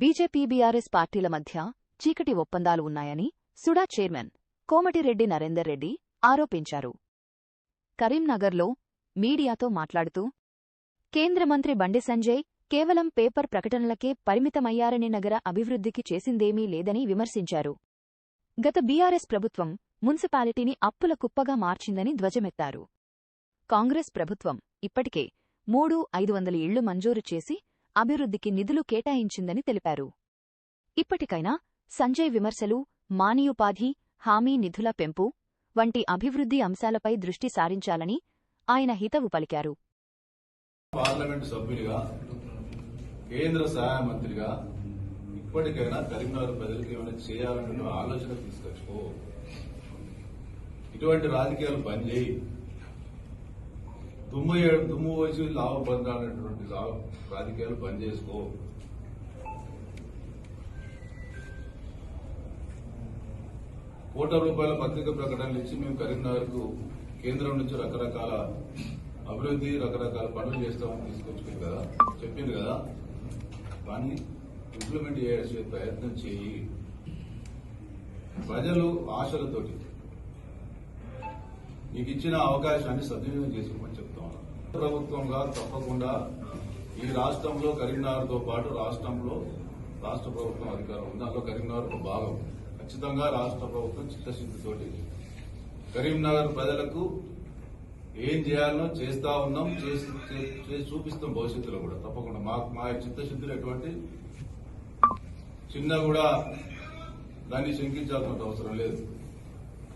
BJP BRS పార్టీల మధ్య చీకటి ఒప్పందాలు ఉన్నాయని సుడా చైర్మన్ కోమటిరెడ్డి నరేందర్ రెడ్డి ఆరోపించారు. కరీంనగర్లో మీడియాతో మాట్లాడుతూ కేంద్ర మంత్రి బండి సంజయ్ కేవలం పేపర్ ప్రకటనలకే పరిమితమయ్యారని నగర అభివృద్ధికి చేసిందేమీ లేదని విమర్శించారు. గత బీఆర్ఎస్ ప్రభుత్వం మున్సిపాలిటీని అప్పుల కుప్పగా మార్చిందని ధ్వజమెత్తారు. కాంగ్రెస్ ప్రభుత్వం ఇప్పటికే మూడు ఐదు వందల ఇళ్ళు మంజూరు చేసి అభివృద్ధికి నిధులు కేటాయించిందని తెలిపారు. ఇప్పటికైనా సంజయ్ విమర్శలు మానియుపాధి హామీ నిధుల పెంపు వంటి అభివృద్ధి అంశాలపై దృష్టి సారించాలని ఆయన హితవు పలికారు. పార్లమెంటు సభ్యునిగా కేంద్ర సహాయ మంత్రిగా ఇప్పటికైనా కరీంనగర్ ప్రజలకు ఏమైనా చేయాలనే ఆలోచన తీసుకొచ్చుకో. ఇటువంటి రాజకీయాలు బంద్ చేయి దుమ్ము ఏ- దుమ్ము వచ్చి లాభ పొందాలనేటువంటి రాజకీయాలు పనిచేసుకో చేసుకో. కోట్ల రూపాయల పత్రిక ప్రకటనలు ఇచ్చి మేము కరీంనగర్కు కేంద్రం నుంచి రకరకాల అభివృద్ధి రకరకాల పనులు చేస్తామని తీసుకొచ్చుకుంది కదా. చెప్పింది కదా. కానీ ఇంప్లిమెంట్ చేసే ప్రయత్నం చేయి. ప్రజలు ఆశలతోటి. నీకు ఇచ్చిన అవకాశాన్ని సద్వినియోగం చేసుకోమని ప్రభుత్వంగా తప్పకుండా ఈ రాష్ట్రంలో కరీంనగర్తో పాటు రాష్ట్రంలో రాష్ట్ర ప్రభుత్వం అధికారం ఉంది. అందులో కరీంనగర్ ఒక భాగం. ఖచ్చితంగా రాష్ట్ర ప్రభుత్వం చిత్తశుద్ధితోటి కరీంనగర్ ప్రజలకు ఏం చేయాలనో చేస్తా ఉన్నాం చేసి చూపిస్తాం భవిష్యత్తులో కూడా. తప్పకుండా. మాకు మా చిత్తశుద్ధులు ఎటువంటి చిన్న కూడా దాన్ని శంకించాల్సిన అవసరం లేదు.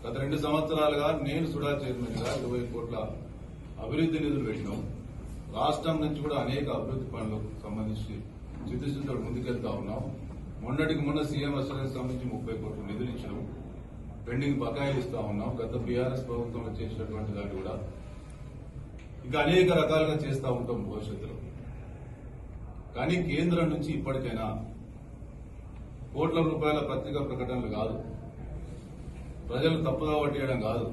గత రెండు సంవత్సరాలుగా నేను సుడా చైర్మన్గా ఇరవై కోట్ల అభివృద్ధి నిధులు పెట్టినాం. రాష్ట్రం నుంచి కూడా అనేక అభివృద్ధి పనులకు సంబంధించి చిత్తశుద్ధితో ముందుకెళ్తా ఉన్నాం. మొన్నటికి మొన్న సీఎం అసెస్ సంబంధించి ముప్పై కోట్లు నిధులు ఇచ్చినాం. పెండింగ్ బకాయిలు ఇస్తా ఉన్నాం. గత బీఆర్ఎస్ ప్రభుత్వంలో చేసినటువంటి దాన్ని కూడా ఇంకా అనేక రకాలుగా చేస్తా ఉంటాం భవిష్యత్తులో. కానీ కేంద్రం నుంచి ఇప్పటికైనా కోట్ల రూపాయల పత్రికా ప్రకటనలు కాదు. ప్రజలు తప్పుగా పట్టేయడం కాదు.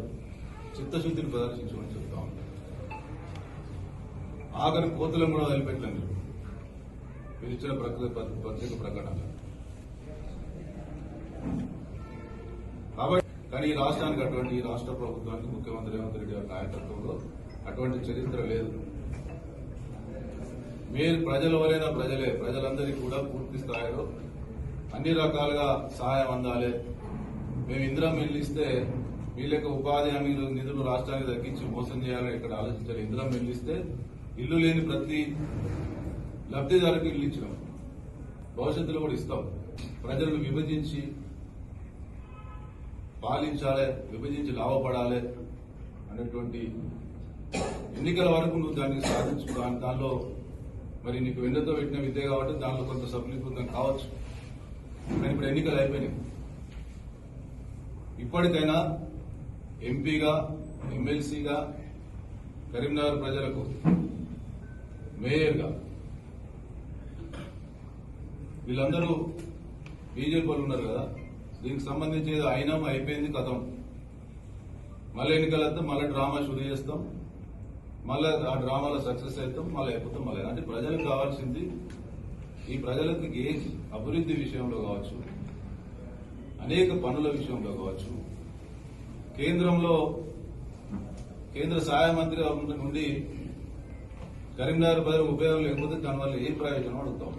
చిత్తశుద్ధిని ప్రదర్శించమని చెప్తా ఉంటాం. ఆఖరి కోతులను కూడా వదిలిపెట్టండి మీరు ఇచ్చిన ప్రకృతి పత్రిక ప్రకటన. కాబట్టి కానీ ఈ రాష్ట్రానికి అటువంటి ఈ రాష్ట్ర ప్రభుత్వానికి ముఖ్యమంత్రి రేవంత్ రెడ్డి గారి నాయకత్వంలో అటువంటి చరిత్ర లేదు. మీరు ప్రజల వలైన ప్రజలే ప్రజలందరికీ కూడా పూర్తి స్థాయిలో అన్ని రకాలుగా సహాయం అందాలి. మేము ఇందిరా మిల్లు ఇస్తే వీళ్ళకి ఉపాధి హామీలు నిధులు రాష్ట్రానికి తగ్గించి మోసం చేయాలని ఇక్కడ ఆలోచించాలి. ఇందిరా మిల్లు ఇస్తే ఇల్లు లేని ప్రతి లబ్ధిదారులకు ఇల్లు ఇచ్చినాం. భవిష్యత్తులో కూడా ఇస్తాం. ప్రజలను విభజించి పాలించాలి విభజించి లాభపడాలి అనేటువంటి ఎన్నికల వరకు నువ్వు దాన్ని సాధించు దాని దానిలో మరి నీకు వెన్నతో పెట్టిన విద్య కాబట్టి దానిలో కొంత సఫలీకృతం కావచ్చు. కానీ ఇప్పుడు ఎన్నికలు అయిపోయినాయి. ఇప్పటికైనా ఎంపీగా ఎమ్మెల్సీగా కరీంనగర్ ప్రజలకు మేయర్గా. వీళ్ళందరూ బీజేపీ వాళ్ళు ఉన్నారు కదా దీనికి సంబంధించి ఏదో అయినా అయిపోయింది కథం. మళ్ళీ ఎన్నికలతో మళ్ళీ డ్రామా షురూ చేస్తాం మళ్ళీ ఆ డ్రామాలో సక్సెస్ అవుతాం మళ్ళీ అయిపోతాం మళ్ళీ. అంటే ప్రజలకు కావాల్సింది ఈ ప్రజలకు ఏ అభివృద్ధి విషయంలో కావచ్చు అనేక పనుల విషయంలో కావచ్చు. కేంద్రంలో కేంద్ర సహాయ మంత్రి నుండి కరీంనగర్ ప్రజలకు ఉపయోగం లేకపోతే దానివల్ల ఏం ప్రయోజనం అడుగుతాం?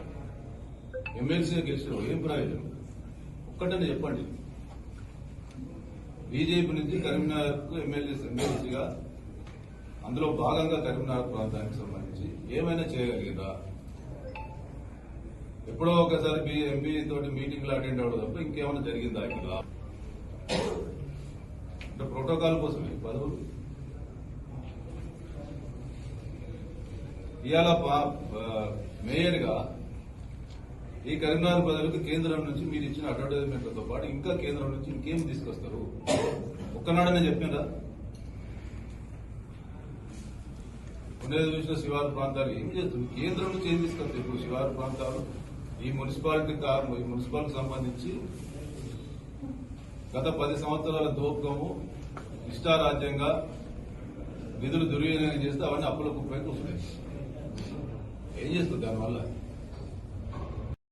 ఎమ్మెల్సీ గెలిచిన ఏం ప్రయోజనం? ఒక్కటనే చెప్పండి. బీజేపీ నుంచి కరీంనగర్కు ఎమ్మెల్యే ఎమ్మెల్సీగా అందులో భాగంగా కరీంనగర్ ప్రాంతానికి సంబంధించి ఏమైనా చేయగలిగిందా? ఎప్పుడో ఒకసారి ఎంపీ తోటి మీటింగ్లు అటెండ్ అవ్వడం తప్ప ఇంకేమైనా జరిగిందా ఇక్కడ? అంటే ప్రోటోకాల్ కోసమే పదవులు. ఇవాళ మేయర్గా మేయర్గా ఈ కరీంనగర్ ప్రజలకు కేంద్రం నుంచి మీరు ఇచ్చిన అడ్వర్టైజ్మెంట్లతో పాటు ఇంకా కేంద్రం నుంచి ఇంకేం తీసుకొస్తారు? ఒక్కనాడనే చెప్పినరా? ఉండేది చూసిన శివారు ప్రాంతాలు ఏం చేస్తుంది కేంద్రం నుంచి ఏం తీసుకొస్తారు ఇప్పుడు శివారు ప్రాంతాలు? ఈ మున్సిపాలిటీ కా- ఈ మున్సిపాలిటీ సంబంధించి గత పది సంవత్సరాల దోపకము ఇష్టారాజ్యంగా నిధులు దుర్వినియోగం చేస్తే అవన్నీ అప్పుల కుప్పైకి వస్తున్నాయి. ఏం చేస్తుంది దానివల్ల